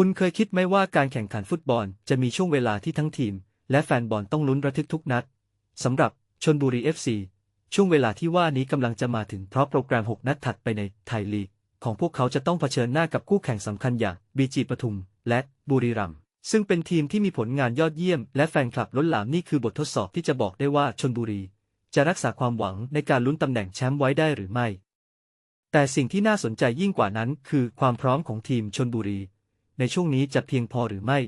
คุณเคยคิดไหมว่าการแข่งขันฟุตบอล จะมีช่วงเวลาที่ทั้งทีม และแฟนบอลต้องลุ้นระทึกทุกนัด สำหรับชนบุรี FC ช่วงเวลาที่ว่านี้กำลังจะมาถึงเพราะโปรแกรม 6 นัดถัดไปในไทยลีก ของพวกเขาจะต้องเผชิญหน้ากับคู่แข่งสำคัญอย่างบีจีปทุม และบุรีรัมย์ซึ่งเป็นทีมที่มีผลงานยอดเยี่ยม และแฟนคลับล้นหลามนี่คือบททดสอบที่จะบอกได้ว่าชนบุรี จะรักษาความหวังในการลุ้นตำแหน่งแชมป์ไว้ได้หรือไม่ แต่สิ่งที่น่าสนใจยิ่งกว่านั้น คือความพร้อมของทีมชนบุรีในช่วงนี้จะเพียงพอหรือไม่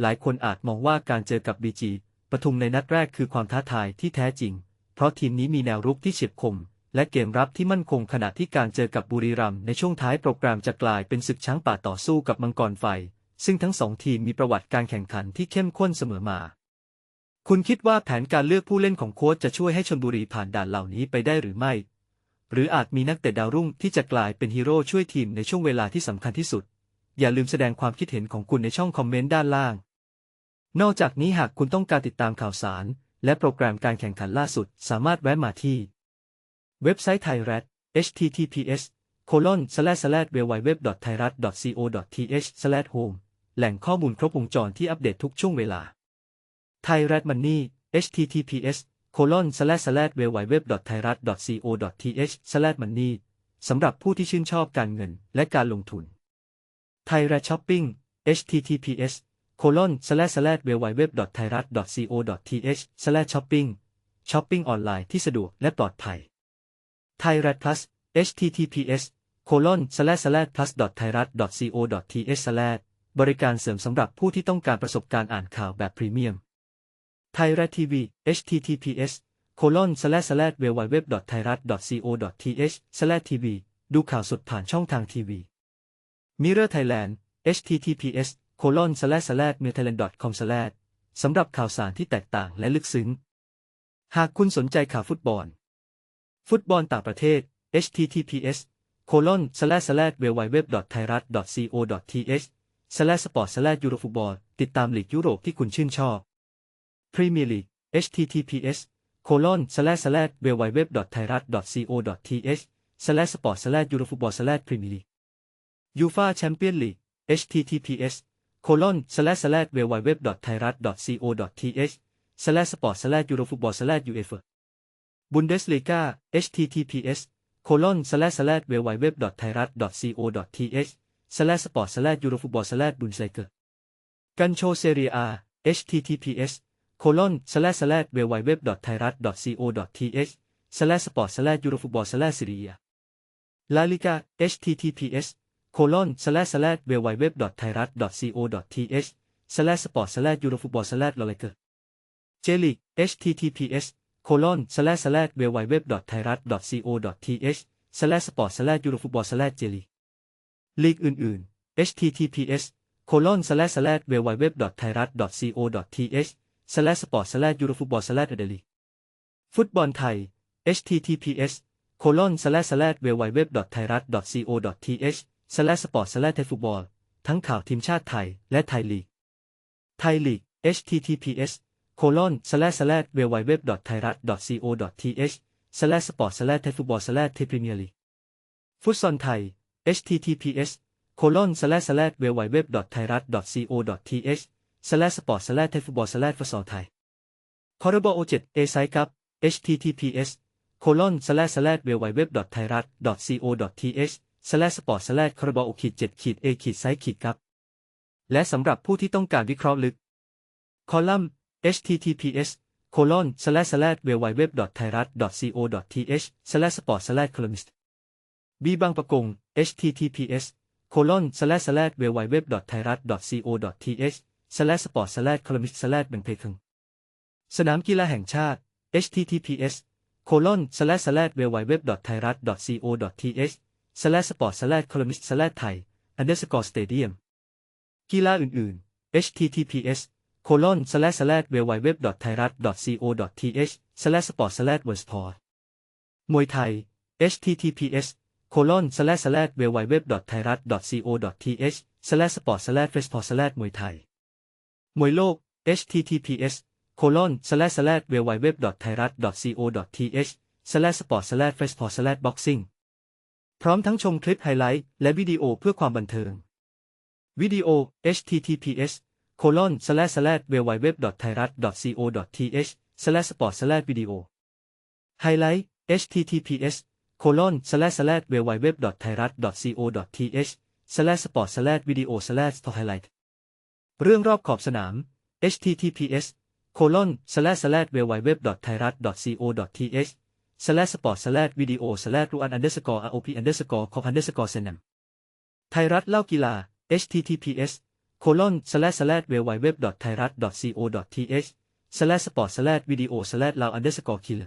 หลายคนอาจมองว่าการเจอกับบีจีปทุมในนัดแรกคือความท้าทายที่แท้จริง เพราะทีมนี้มีแนวรุกที่เฉียบคม และเกมรับที่มั่นคงขณะที่การเจอกับบุรีรัมย์ในช่วงท้ายโปรแกรมจะกลายเป็นศึกช้างป่าต่อสู้กับมังกรไฟ ซึ่งทั้งสองทีมมีประวัติการแข่งขันที่เข้มข้นเสมอมา คุณคิดว่าแผนการเลือกผู้เล่นของโค้ชจะช่วยให้ชนบุรีผ่านด่านเหล่านี้ไปได้หรือไม่ หรืออาจมีนักเตะดาวรุ่งที่จะกลายเป็นฮีโร่ช่วยทีมในช่วงเวลาที่สำคัญที่สุดอย่าลืมแสดงความคิดเห็นของคุณในช่องคอมเมนต์ด้านล่าง นอกจากนี้หากคุณต้องการติดตามข่าวสาร และโปรแกรมการแข่งขันล่าสุดสามารถแวะมาที่ เว็บไซต์ไทยรัฐ https colon slash slash www thairat co th slash home แหล่งข้อมูลครบวงจรที่อัปเดตทุกช่วงเวลาไทยรัฐมันนี่ https colon slash slash www thairat co th slash money สำหรับผู้ที่ชื่นชอบการเงิน และการลงทุนไทยรัฐช้อปปิ้ง https colon slash s ดเวไวเว็บไ co th slash shopping ช้อปปิ้งออนไลน์ที่สะดวกและปลอดภัยไทยรัฐ plus https โคลอน s แลส a s plus h a i r a t co th สแลบริการเสริมสำหรับผู้ที่ต้องการประสบการณ์อ่านข่าวแบบพรีเมียมไทยรัฐทีวี https colon slash s ดเวไวเว็บไ co th t v ดูข่าวสดผ่านช่องทางทีวี Mirror Thailand https colon s l a s l a m i r t h a i l a n d com s l a สำหรับข่าวสารที่แตกต่างและลึกซึ้ง หากคุณสนใจข่าวฟุตบอล ฟุตบอลต่างประเทศ https colon s l a s l a w w w t h a i r a t co th s l a s p o r t s l a s e u r o f o o t b a l l ติดตามลีกยุโรปที่คุณชื่นชอบ Premier League https colon s l a s l a w w w t h a i r a t co th s l a s p o r t s l a s e u r o f o o t b a l l p r e m i e r l e a g u e ยูฟาแชมเปี้ยนลีก https colon slash slash www thairat co th slash sport slash eurofootball slash uefa bundesliga https colon slash slash www thairat co th slash sport slash eurofootball slash bundesliga กันโชเซเรีย https colon slash slash www thairat co th slash sport slash eurofootball slash syria ลาลิกา https colon slash slash w w w t h a i r a t co th slash sport slash eurofootball slash l a l i k e r j l e a g e https colon slash slash w w w t h a i r a t co th slash sport slash eurofootball slash j l e a g ลีกอื่นๆ https colon slash slash w w w t h a i r a t co th slash sport slash eurofootball slash d a i l y ฟุตบอลไทย https colon slash slash w w w t h a i r a t co th สแลสปอร์ตสแลสเทฟุตบอลทั้งข่าวทีมชาติไทย และไทยลีก ไทยลีก https โคลอนสแลสแลเวไวเว็บไทยรัฐ co th สแลสปอร์ตสแลเทฟุตบอลสแลเทพรีเมียร์ลีกฟุตซอลไทย https โคลอนสแลสแลเวไวเว็บไทยรัฐ co th สแลสปอร์ตสแลเทฟุตบอลสแลฟุตซอลไทยคอร์บอโอเจ็ดเอไซคับ https โคลอนสแลสแลเวไวเว็บไทยรัฐ co th สแลสปอร์ตสแลคาร์บอโอขีด7ขีด A ขีดไซส์ขีดครับและสำหรับผู้ที่ต้องการวิเคราะห์ลึกคอลัมน์ https colon slash slash w w w t h a i r a t co th s l a s p o r t s l a s columnist b ีบางประกง https colon slash slash w w w t h a i r a t co th s l a s p o r t s l a s columnist slash แบ่งเพลงสนามกีฬาแห่งชาติ https colon slash slash w w w t h a i r a t co th สแลสปอร์ตสแลสค l u m n i s t s l a s ไทยอันเดอร์สกอร์สเตเดียมกีฬาอื่นๆ https colon slash slash w w w t h a i r a t c o t h slash sport slash w o r l d s p o r t มวยไทย https colon slash slash w w w t h a i r a t c o t h slash sport slash w o r l d s p o r t slash มวยไทยมวยโลก https colon slash slash w w w t h a i r a t c o t h slash sport slash w o r l d s p o r t slash boxing พร้อมทั้งชมคลิปไฮไลท์ และวิดีโอเพื่อความบันเทิงวิดีโอ https w w w t h a i r a t c o t h s p o r t v i d e o ไฮไลท์ https colon slash slash www.thairat.co.th slash sport slash video slash highlight เรื่องรอบขอบสนาม https colon slash slash www.thairat.co.th slash sport slash video slash ruan underscore rop underscore com underscore s e n a m ไทยรัฐเล่ากีฬา https colon slash slash www thai rat co th slash sport slash video slash lao underscore k i l l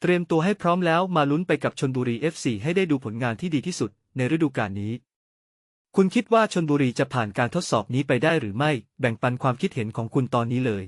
เตรียมตัวให้พร้อมแล้วมาลุ้นไปกับชนบุรี FC ให้ได้ดูผลงานที่ดีที่สุดในฤดูกาลนี้ คุณคิดว่าชนบุรีจะผ่านการทดสอบนี้ไปได้หรือไม่ แบ่งปันความคิดเห็นของคุณตอนนี้เลย